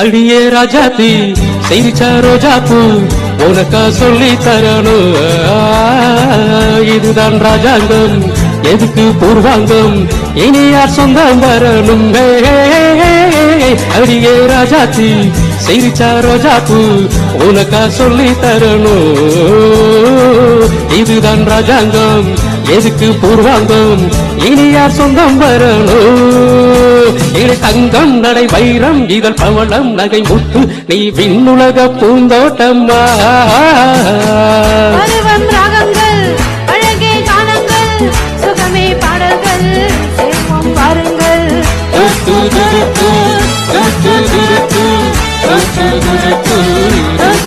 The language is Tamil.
அடியே ராஜாத்தி சிரிச்சா ரோஜாப்பு உனக்கா சொல்லி தரணும். இதுதான் ராஜாங்கம் எதுக்கு பூர்வாங்கம்? இனி யார் சொந்தம் வரணும்? அடியே ராஜாத்தி சிரிச்சா ரோஜாப்பு உனக்கா சொல்லி தரணும். இதுதான் ராஜாங்கம் எதுக்கு பூர்வாங்கம்? இனி யார் சொந்தம் வரணும்? தங்கம் நடை வைரம் இதழ் பவளம் நகை முத்து நீ விண்ணுலக பூந்தோட்டம்மா ராகங்கள் அழகே கானங்கள் சுகமே பாடல்கள் பாருங்கள் தூ தூ தூ தூ தூ தூ